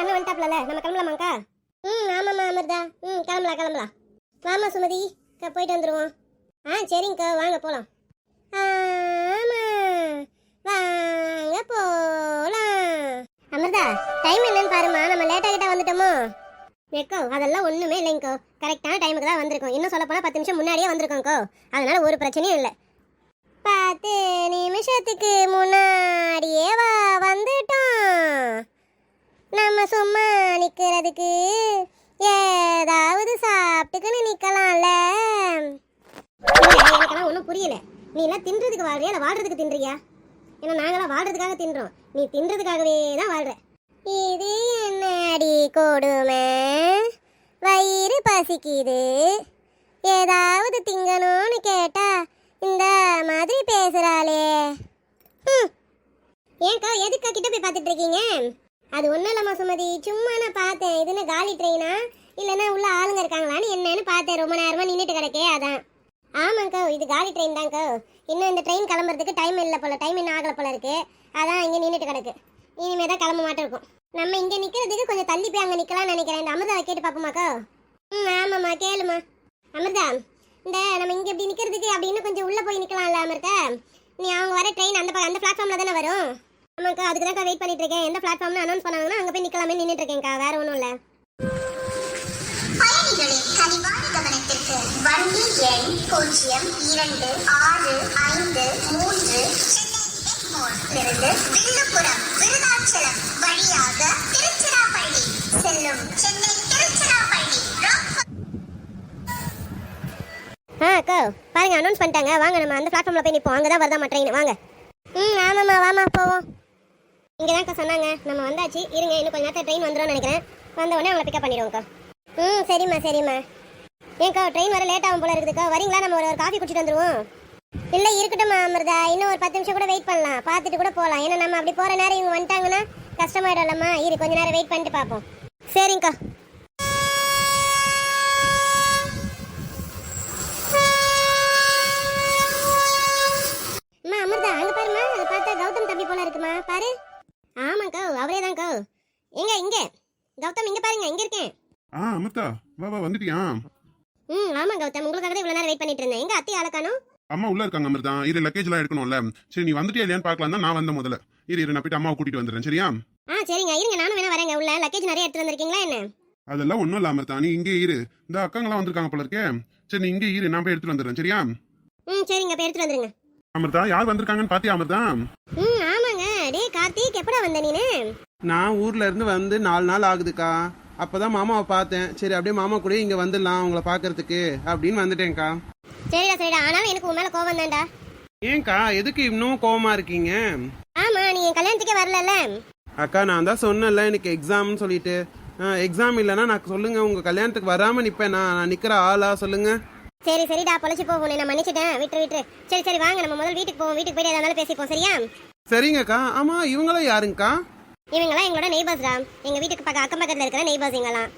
அண்ணன் வந்துட்டாப்ல நம்ம கிளம்பலாமாக்கா ம் ஆமாம்மா அமிர்தா. ம் கிளம்பலாம் கிளம்பலாம். வாமா சுமதி. போயிட்டு வந்துடுவோம் ஆ சரிங்கக்கா. வாங்க போகலாம் ஆமா. வாங்க போலாம். அமிர்தா டைம் என்னன்னு பாருமா நம்ம லேட்டாக கிட்ட வந்துட்டோமோ? எக்கோ அதெல்லாம் ஒன்றுமே இல்லைங்கோ. கரெக்டான டைமுக்கு தான் வந்திருக்கோம். இன்னும் சொல்ல போனால் பத்து நிமிஷம் முன்னாடியே வந்திருக்கோங்கோ. அதனால ஒரு பிரச்சனையும் இல்லை. பத்து நிமிஷத்துக்கு முன்னாடியே வா வந்துட்டோம். நம்ம சும்மா நிற்கிறதுக்கு ஏதாவது சாப்பிட்டுக்குன்னு நிற்கலாம்ல எனக்கெல்லாம் ஒன்றும் புரியல. நீ எல்லாம் தின்றதுக்கு வாழ்றியா இல்லை வாழ்றதுக்கு தின்றியா? ஏன்னா நாங்களாம் வாழ்றதுக்காக தின்றோம். நீ தின்றதுக்காகவே தான் வாழ்ற. இது என்னடி கொடுமை? வயிறு பசிக்குது. ஏதாவது திங்கணும்னு கேட்டா இந்த மாதிரி பேசுறாளே. ஏன்க்கா எதுக்கா கிட்ட போய் பார்த்துட்டு இருக்கீங்க? அது ஒன்றும் இல்லைம்மா சுமதி. சும்மா நான் பார்த்தேன். இதுன்னு காலி ட்ரெயினா இல்லைன்னா உள்ள ஆளுங்க இருக்காங்களான்னு என்னன்னு பார்த்தேன். ரொம்ப நேரமாக நின்றுட்டு கிடக்கே அதான். ஆமாங்கோ இது காலி ட்ரெயின் தான்க்கா இன்னும் இந்த ட்ரெயின் கிளம்புறதுக்கு டைம் இல்லை போல. டைம் இன்னும் ஆகலை போல இருக்கு. அதான் இங்கே நின்றுட்டு கிடக்கு. இனிமே தான் கிளம்ப மாட்டேன் இருக்கும் நம்ம இங்கே நிற்கிறதுக்கு கொஞ்சம் தள்ளி போய் அங்கே நிற்கலாம்னு நினைக்கிறேன். இந்த அமிர்தாவை கேட்டு பார்ப்போமாக்கோ? ம் ஆமாம்மா கேளுமா அமிர்தா இந்த நம்ம இங்கே இப்படி நிற்கிறதுக்கு அப்படின்னு கொஞ்சம் உள்ளே போய் நிற்கலாம்ல அமிர்தா? நீ அவங்க வர ட்ரெயின் அந்த அந்த பிளாட்ஃபார்மில் தானே வரும்? ஆமாக்கா அதுக்கு தான் வெயிட் பண்ணிட்டு இருக்கேன் எந்த பிளாட்ஃபார்ம்னு அனௌன்ஸ் பண்ணாங்கன்னா அங்கே போய் நிற்கலாமே நின்றுட்டு இருக்கேன்க்கா வேற ஒன்றும் இல்லை. வண்டி எண் பூஜ்ஜியம் இரண்டு ஆறு ஐந்து மூன்று சென்னை எக்மோரிலிருந்து வில்லுப்புரம் விருதாச்சலம் வழியாக திருச்சிராப்பள்ளி செல்லும் சென்னை திருச்சிராப்பள்ளி ராக் ஆ அக்கா பாருங்க அனௌன்ஸ் பண்ணிட்டாங்க. வாங்க நம்ம அந்த பிளாட்ஃபார்மில் போய் நிற்போம் அங்கே தான் ட்ரெயின் வாங்க. ம் ஆமாம்மா வாமா போவோம். இங்கே தான்க்கா சொன்னாங்க. நம்ம வந்தாச்சு. இருங்க இன்னும் கொஞ்ச நேரத்தில் ட்ரெயின் வந்துடும் நினைக்கிறேன். வந்த உடனே அவங்களை பிக்கப் பண்ணிடுவோம்க்கா. ம் சரிம்மா சரிம்மா. ஏன்க்கா ட்ரெயின் வர லேட் ஆகும் போல இருக்குதுக்கா. வரீங்களா? நம்ம ஒரு ஒரு காஃபி குடிச்சிட்டு வந்துடுவோம் இல்லை இருக்கட்டும்மா அமிர்தா. இன்னும் ஒரு பத்து நிமிஷம் கூட வெயிட் பண்ணலாம். பார்த்துட்டு கூட போகலாம். ஏன்னா நம்ம அப்படி போகிற நேரம் இவங்க வந்துட்டாங்கன்னா கஷ்டமாயிடும்லம்மா. இரு கொஞ்ச நேரம் வெயிட் பண்ணிட்டு பார்ப்போம். சரிங்க்கா அம்மா அமிர்தா அங்க பாருமா அது பார்த்தா கௌதம் தம்பி போல இருக்குமா பாரு ஆமாக்கா அவரே தான்க்கா. எங்க இங்க. கௌதம் இங்க பாருங்க இங்க இருக்கேன். ஆ அமிர்தா வா வா வந்துட்டியா? ம் ஆமா கௌதம் உங்களுக்காக தான் இவ்வளவு நேரம் வெயிட் பண்ணிட்டு இருந்தேன். எங்க அத்தை ஆளக்கானோ அம்மா உள்ள இருக்காங்க அமிர்தா. இரு லக்கேஜ் எல்லாம் எடுக்கணும்ல. சரி நீ வந்துட்டியா இல்லையான்னு பார்க்கலாம் தான் நான் வந்த முதல்ல. இரு இரு நான் போயிட்டு அம்மாவை கூட்டிட்டு வந்துடுறேன் சரியா? ஆ சரிங்க. இருங்க நானும் வேணா வரேங்க. உள்ள லக்கேஜ் நிறைய எடுத்து வந்திருக்கீங்களா என்ன? அதெல்லாம் ஒன்றும் இல்லை அமிர்தா. நீ இங்கே இரு. இந்த அக்காங்களாம் வந்திருக்காங்க போல இருக்கே. சரி நீ இங்கே இரு. நான் போய் எடுத்துட்டு வந்துடுறேன் சரியா? ம் சரிங்க போய் எடுத்துட்டு வந்துருங்க. அமிர்தா யார் வந்திருக்காங்கன்னு பாத்தியா அமிர்தா? ம் கார்த்திக் எப்படா வந்த நீனு? நான் ஊர்ல இருந்து வந்து நாலு நாள் ஆகுதுக்கா. அப்பதான் மாமாவை பார்த்தேன். சரி அப்படியே மாமா கூட இங்க வந்துடலாம் உங்களை பார்க்கறதுக்கு அப்படின்னு வந்துட்டேன்க்கா. சரிடா சரிடா. ஆனாலும் எனக்கு உன் மேல கோவம் தான்டா ஏன்க்கா எதுக்கு இன்னும் கோவமா இருக்கீங்க? ஆமா நீ என் கல்யாணத்துக்கே வரலல்ல? அக்கா நான் தான் சொன்னேன்ல எனக்கு எக்ஸாம்னு சொல்லிட்டு. எக்ஸாம் இல்லைன்னா நான் சொல்லுங்க உங்க கல்யாணத்துக்கு வராம நிப்பேன். நான் நிக்கிற ஆளா சொல்லுங்க. சரி சரிடா பொழைச்சு போ உன்னை நான் மன்னிச்சிட்டேன். விட்டு விட்டு சரி சரி வாங்க. நம்ம முதல்ல வீட்டுக்கு போவோம். வீட்டுக்கு போயிட்டு எதாவது பேசிப்போம். சரியா? சரிங்கக்கா. ஆமா இவங்களும் யாருங்கக்கா? இவங்கெல்லாம் எங்களோட நெய்பர்ஸ் தான் எங்க வீட்டுக்கு பக்கம் அக்கம் பக்கத்துல இருக்கிற நெய்பர்ஸ் இங்கெல்லாம்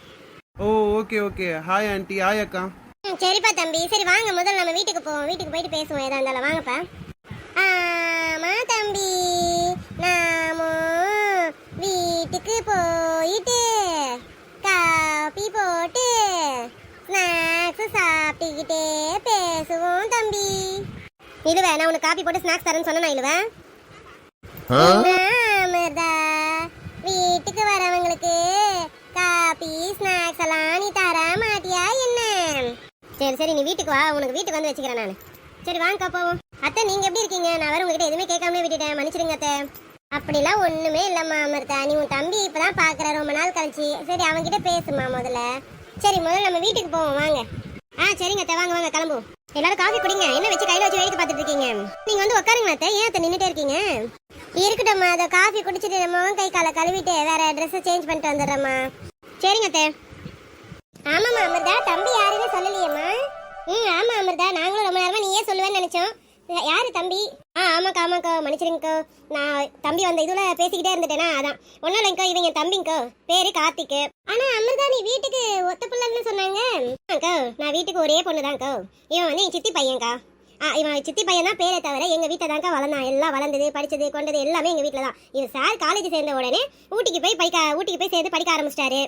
ஓ okay okay. Hi aunty hi அக்கா. ம், சரிப்பா தம்பி. சரி வாங்க. முதல்ல நம்ம வீட்டுக்கு போவோம். வீட்டுக்கு போயிட்டு பேசுவோம். ஏதா இருந்தாலும். வாங்கப்பா. ஆமா தம்பி. நாம வீட்டுக்கு போயிட்டு காபி போட்டு ஸ்நாக்ஸ் சாப்பிட்டுக்கிட்டே பேசுவோம் தம்பி. இழுவ நான் உனக்கு காபி போட்டு ஸ்நாக்ஸ் தரேன்னு சொன்னேன் இழுவேன் வீட்டுக்கு வரவங்களுக்கு காபி ஸ்நாக்ஸ் எல்லாம் நீ தர மாட்டியா என்ன? சரி சரி நீ வீட்டுக்கு வா. உனக்கு வீட்டுக்கு வந்து வச்சுக்கிறேன் நான். சரி வாங்க போவோம். அத்தை நீங்க எப்படி இருக்கீங்க? நான் வேற உங்ககிட்ட எதுவுமே கேட்காம விட்டுட்டேன். மன்னிச்சிடுங்க அத்தை. அப்படிலாம் ஒண்ணுமே இல்லம்மா அமிர்தா. நீ உன் தம்பி இப்பதான் பாக்குற ரொம்ப நாள் கழிச்சு. சரி அவன்கிட்ட பேசுமா முதல்ல. சரி முதல்ல நம்ம வீட்டுக்கு போவோம். வாங்க. ஆ சரிங்க அத்தை. வாங்க வாங்க கிளம்புவோம். எல்லாரும் காஃபி குடிங்க. என்ன வச்சு கையில வச்சு வேடிக்கை பார்த்துட்டு இருக்கீங்க? நீங்க வந்து உட்காருங்க அத்தை. ஏன் அத்தை நின்னுட்டே இருக்கீங்க? இருக்கட்டும்மா அதை காஃபி குடிச்சிட்டு முகம் கை காலை கழுவிட்டு வேற ட்ரெஸ்ஸை சேஞ்ச் பண்ணிட்டு வந்துடுறேம்மா. சரிங்க அத்தை. ஆமாம்மா அமிர்தா தம்பி யாருன்னு சொல்லலையேம்மா. ம் ஆமாம் அமிர்தா. நாங்களும் ரொம்ப நேரமாக நீயே சொல்லுவேன்னு நினச்சோம். யார் யாரு தம்பி? ஆ ஆமாக்கா ஆமாக்கா. மன்னிச்சிருங்கக்கா. நான் தம்பி வந்த இதில் பேசிக்கிட்டே இருந்துட்டேனா? அதான். ஒன்றும் இல்லைங்கக்கா இவங்க தம்பிங்கோ பேர் கார்த்திக். ஆனால் அமிர்தா நீ வீட்டுக்கு ஒத்த பிள்ளைன்னு சொன்னாங்க. அக்கா நான் வீட்டுக்கு ஒரே பொண்ணு தான்க்கோ இவன் வந்து என் சித்தி பையன்க்கா. இவன் சித்தி பையன் தான் பேரை தவிர எங்க வீட்டில் தான்க்கா வளர்ந்தான் எல்லாம் வளர்ந்தது படிச்சது கொண்டது எல்லாமே எங்க வீட்டில் தான். இவன் சார் காலேஜ் சேர்ந்த உடனே ஊட்டிக்கு போய் படிக்க ஊட்டிக்கு போய் சேர்ந்து படிக்க ஆரம்பிச்சிட்டாரு.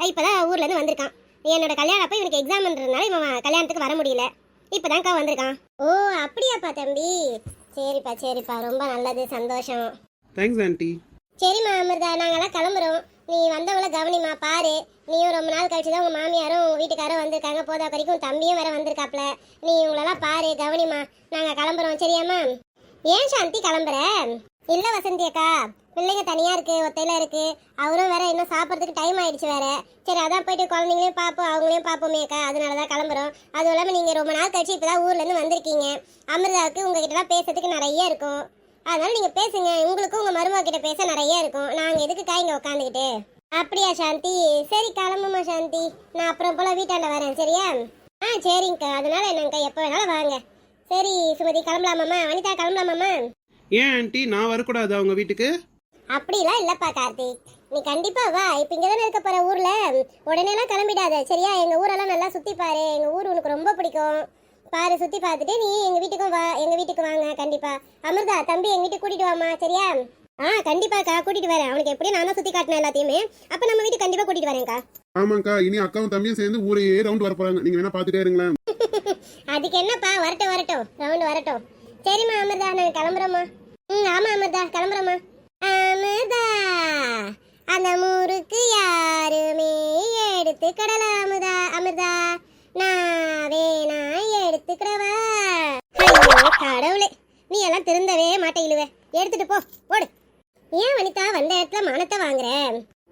இப்பதான் ஊர்ல இருந்து வந்திருக்கான். என்னோட கல்யாணம் அப்போ இவனுக்கு எக்ஸாம்ன்றதுனால இவன் கல்யாணத்துக்கு வர முடியல. இப்பதான்க்கா வந்திருக்கான். ஓ அப்படியாப்பா தம்பி. சரிப்பா சரிப்பா. ரொம்ப நல்லது சந்தோஷம். தேங்க்ஸ் ஆண்டி சரிம்மா அமிர்தா. நாங்கெல்லாம் கிளம்புறோம். நீ வந்தவளை கவனிமா பாரு. நீயும் ரொம்ப நாள் கழிச்சு தான் உங்கள் மாமியாரும் உங்கள் வீட்டுக்காரும் வந்திருக்காங்க. போதா வரைக்கும் தம்பியும் வேற வந்திருக்காப்ல. நீ இவங்களெல்லாம் பாரு கவனிமா நாங்கள் கிளம்புறோம் சரியாம்மா? ஏன் சாந்தி கிளம்புற? இல்லை வசந்தி அக்கா. பிள்ளைங்க தனியாக இருக்குது ஒத்தையில் இருக்குது அவரும் வேற இன்னும் சாப்பிட்றதுக்கு டைம் ஆயிடுச்சு வேற. சரி அதான் போயிட்டு குழந்தைங்களையும் பார்ப்போம் அவங்களையும் பார்ப்போமே அக்கா. அதனால தான் கிளம்புறோம். அதுவும் இல்லாமல் நீங்கள் ரொம்ப நாள் கழிச்சு இப்போ தான் ஊர்லேருந்து வந்திருக்கீங்க. அமிர்தாவுக்கு உங்ககிட்டலாம் பேசுறதுக்கு நிறைய இருக்கும். அதனால நீங்க பேசுங்க. உங்களுக்கும் உங்க மருமக கிட்ட பேச நிறைய இருக்கும். நாங்க எதுக்குக்கா இங்க உட்காந்துக்கிட்டு அப்படியா சாந்தி? சரி கிளம்புமா சாந்தி. நான் அப்புறம் போல வீட்டாண்ட வரேன் சரியா? ஆ சரிங்கக்கா. அதனால என்னங்கக்கா எப்போ வேணாலும் வாங்க. சரி சுமதி கிளம்பலாமாம்மா? வனிதா கிளம்பலாமாம்மா? ஏன் ஆண்டி? நான் வரக்கூடாது அவங்க வீட்டுக்கு? அப்படிலாம் இல்லப்பா கார்த்திக். நீ கண்டிப்பா வா. இப்ப இங்க தானே இருக்க போற ஊர்ல. உடனே எல்லாம் கிளம்பிடாத சரியா? எங்க ஊரெல்லாம் நல்லா சுத்தி பாரு. எங்க ஊர் உனக்கு ரொம்ப பிடிக்கும். பாரு சுத்தி பார்த்துட்டு நீ எங்க வீட்டுக்கும் வா எங்க வீட்டுக்கு வாங்க கண்டிப்பா. அமிர்தா தம்பி எங்க வீட்டுக்கு கூட்டிட்டு வாமா சரியா? ஆ கண்டிப்பாக்கா கூட்டிட்டு வரேன். அவனுக்கு எப்படியும் நான் தான் சுத்தி காட்டினேன் எல்லாத்தையுமே. அப்ப நம்ம வீட்டுக்கு கண்டிப்பா கூட்டிட்டு வரேன்க்கா. ஆமாங்கக்கா இனி அக்காவும் தம்பியும் சேர்ந்து ஊரே ரவுண்ட் வர போறாங்க. நீங்க வேணா பாத்துட்டே இருங்களேன். அதுக்கு என்னப்பா வரட்டும் வரட்டும். ரவுண்ட் வரட்டும். சரிம்மா அமிர்தா நாங்க கிளம்புறோம்மா. ம் ஆமா அமிர்தா கிளம்புறோம்மா. அமிர்தா அந்த முறுக்கு யாருமே எடுத்துக்கடல அமுதா. கடவுளே நீ எல்லாம் திருந்தவே மாட்டே இழுவ எடுத்துட்டு போ ஓடு ஏன் வனிதா வந்த இடத்துல மானத்தை வாங்குற?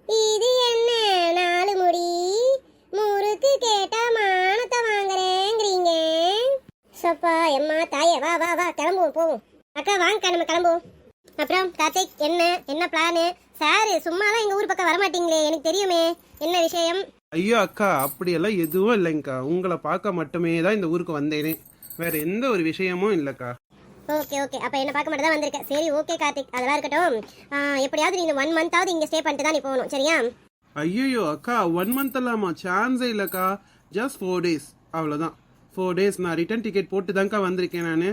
இது என்ன நாலு முடி? முறுக்கு கேட்டா மானத்தை வாங்குறேங்கிறீங்க? சப்பா எம்மா தாயே வா வா வா கிளம்புவோம் போவோம். அக்கா வாங்கக்கா நம்ம கிளம்புவோம். அப்புறம் கார்த்திக் என்ன என்ன பிளானு சாரு சும்மாலாம் எங்க ஊர் பக்கம் வரமாட்டீங்களே எனக்கு தெரியுமே. என்ன விஷயம்? ஐயோ அக்கா அப்படியெல்லாம் எதுவும் இல்லைங்கக்கா. உங்களை பார்க்க மட்டுமே தான் இந்த ஊருக்கு வந்தேனே. வேற எந்த ஒரு விஷயமும் இல்லைக்கா. ஓகே ஓகே அப்ப என்ன பார்க்க மட்டும் தான் வந்திருக்கேன் சரி ஓகே கார்த்திக். அதெல்லாம் இருக்கட்டும். எப்படியாவது நீ ஒன் மந்த்தாவது இங்க ஸ்டே பண்ணிட்டு தான் நீ போகணும். சரியா? ஐயோ அக்கா ஒன் மந்த் இல்லாமா சான்ஸே இல்லைக்கா. ஜஸ்ட் ஃபோர் டேஸ் அவ்வளோதான் ஃபோர் டேஸ் நான் ரிட்டர்ன் டிக்கெட் போட்டு தான்க்கா வந்திருக்கேன் நான்.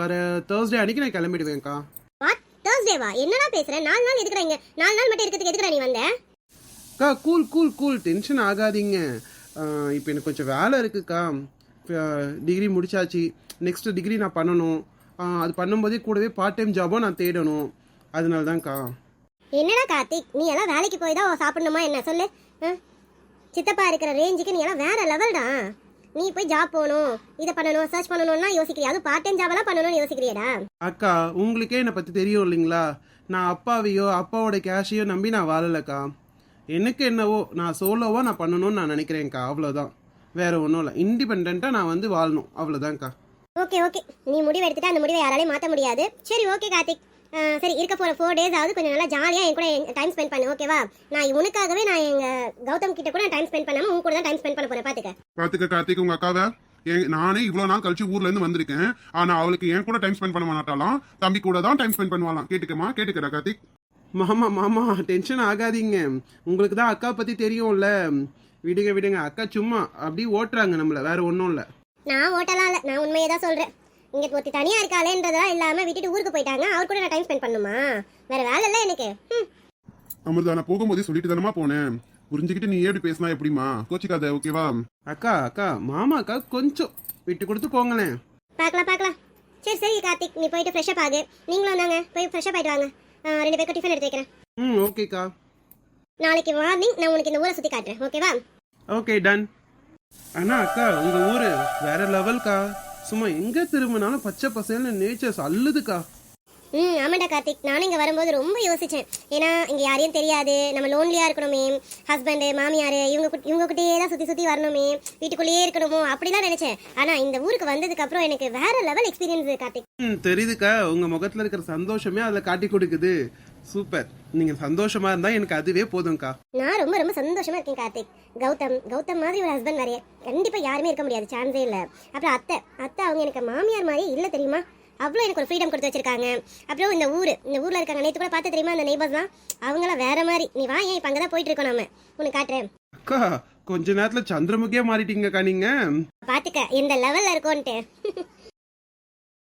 வர தேர்ஸ்டே அன்னைக்கு நான் கிளம்பிடுவேன்க்கா. வாட் தேர்ஸ்டேவா என்னடா பேசுற? நாலு நாள் எதுக்குறா இங்க? நாலு நாள் மட்டும் இருக்கிறதுக்கு எதுக்குடா நீ வந்த? அக்கா கூல் கூல் கூல் டென்ஷன் ஆகாதீங்க. இப்போ எனக்கு கொஞ்சம் வேலை இருக்குக்கா. டிகிரி முடிச்சாச்சு. நெக்ஸ்ட் டிகிரி நான் பண்ணணும். அது பண்ணும்போதே கூடவே பார்ட் டைம் ஜாபும் நான் தேடணும். அதனால தான்க்கா என்னடா கார்த்திக்? நீ எல்லாம் வேலைக்கு போய் தான் சாப்பிடணுமா என்ன? சொல்லு? சித்தப்பா இருக்கிற ரேஞ்சுக்கு நீ எல்லாம் வேற லெவல்டா நீ போய் ஜாப் போகணும் இதை பண்ணணும் சர்ச் பண்ணணும்னா யோசிக்கிறியா? அது பார்ட் டைம் ஜாப் எல்லாம் பண்ணணும்னு யோசிக்கிறியடா? அக்கா உங்களுக்கே என்னை பற்றி தெரியும் இல்லைங்களா? நான் அப்பாவையோ அப்பாவோட கேஷையோ நம்பி நான் வாழலக்கா. எனக்கு என்னவோ நான் சோலோவா நான் பண்ணணும்னு நான் நினைக்கிறேன்க்கா. அவ்வளோதான் வேற ஒன்றும் இல்லை. இண்டிபெண்ட்டாக நான் வந்து வாழணும். அவ்வளோதான்க்கா ஓகே ஓகே நீ முடிவு எடுத்துட்டு அந்த முடிவை யாராலையும் மாற்ற முடியாது. சரி ஓகே கார்த்திக். சரி இருக்க போற ஃபோர் டேஸ் ஆகுது. கொஞ்சம் நல்லா ஜாலியாக என் கூட டைம் ஸ்பெண்ட் பண்ணு ஓகேவா நான் உனக்காகவே நான் எங்க கௌதம் கிட்ட கூட டைம் ஸ்பெண்ட் பண்ணாம உன் கூட தான் டைம் ஸ்பெண்ட் பண்ண போறேன். பாத்துக்க. பாத்துக்க கார்த்திக் உங்க அக்காவை. நானே இவ்வளவு நாள் கழிச்சு ஊர்ல இருந்து வந்திருக்கேன். ஆனா அவளுக்கு என் கூட டைம் ஸ்பெண்ட் பண்ண மாட்டாலாம் தம்பி கூட தான் டைம் ஸ்பெண்ட் பண்ணுவாளாம். கேட்டுக்கமா கேட்டுக்கிறா கார்த்திக். மாமா மாமா டென்ஷன் ஆகாதீங்க. உங்களுக்கு தான் அக்கா பற்றி தெரியும்ல. விடுங்க விடுங்க. அக்கா சும்மா அப்படி ஓட்டுறாங்க நம்மள. வேற ஒன்றும் இல்லை. நான் ஓட்டலாம் இல்லை. நான் உண்மையை தான் சொல்றேன். இங்க ஒருத்தி தனியா இருக்காளேன்றதெல்லாம் இல்லாம விட்டுட்டு ஊருக்கு போயிட்டாங்க. அவர் கூட நான் டைம் ஸ்பெண்ட் பண்ணுமா? வேற வேலை இல்லை எனக்கு. ம். அமிர்தா நான் போகும்போதே சொல்லிட்டு தானமா போனேன். புரிஞ்சுக்கிட்டு நீ எப்படி பேசினா எப்படிமா கோச்சிக்காத ஓகேவா அக்கா அக்கா மாமா அக்கா கொஞ்சம் விட்டு கொடுத்து போங்களேன். பார்க்கலாம் பார்க்கலாம். சரி சரி கார்த்திக். நீ போயிட்டு ஃப்ரெஷ்அப் ஆகு. நீங்களும் வந்தாங்க. போய் ஃப்ரெஷ்அப் ஆயிட்டு வாங்க. ரெண்டு பேருக்கு டிஃபன் எடுத்து வைக்கிறேன். ம் ஓகேக்கா நாளைக்கு மார்னிங் நான் உனக்கு இந்த ஊரை சுத்தி காட்டுறேன். ஓகேவா ஓகே டன் அண்ணா அக்கா உங்க ஊரு வேற லெவல்க்கா? சும்மா எங்க திரும்பினாலும் பச்சை பசேல்னு நேச்சர்ஸ் அல்லுதுக்கா ம் ஆமாண்டா கார்த்திக். நானும் இங்கே வரும்போது ரொம்ப யோசித்தேன் ஏன்னா இங்கே யாரையும் தெரியாது. நம்ம லோன்லியாக இருக்கணுமே. ஹஸ்பண்டு மாமியார் இவங்க இவங்க கிட்டேயே தான் சுற்றி சுற்றி வரணுமே. வீட்டுக்குள்ளேயே இருக்கணுமோ? அப்படிலாம் நினச்சேன். ஆனால் இந்த ஊருக்கு வந்ததுக்கப்புறம் எனக்கு வேற லெவல் எக்ஸ்பீரியன்ஸ் கார்த்திக். ம் தெரியுதுக்கா. உங்க முகத்துல இருக்கிற சந்தோஷமே அதில் காட்டி கொடுக்குது. சூப்பர். நீங்க சந்தோஷமா இருந்தா எனக்கு அதுவே போதும்க்கா. நான் ரொம்ப ரொம்ப சந்தோஷமா இருக்கேன் கார்த்திக். கௌதம் கௌதம் மாதிரி ஒரு ஹஸ்பண்ட் நிறைய. கண்டிப்பாக யாருமே இருக்க முடியாது சான்ஸே இல்லை. அப்புறம் அத்தை. அத்தை அவங்க எனக்கு மாமியார் மாதிரியே இல்லை தெரியுமா? அவ்வளோ எனக்கு ஒரு ஃப்ரீடம் கொடுத்து வச்சிருக்காங்க. அப்புறம் இந்த ஊர். இந்த ஊரில் இருக்காங்க நேற்று கூட பார்த்து தெரியுமா அந்த நெய்பர்ஸ் தான்? அவங்களாம் வேற மாதிரி. நீ வா ஏன் இப்போ அங்கே தான் போயிட்டு இருக்கோம் நம்ம உனக்கு காட்டுறேன். அக்கா கொஞ்ச நேரத்துல சந்திரமுகியா மாறிட்டீங்கக்கா நீங்க. பாத்துக்க இந்த லெவல்ல இருக்கோன்ட்டு.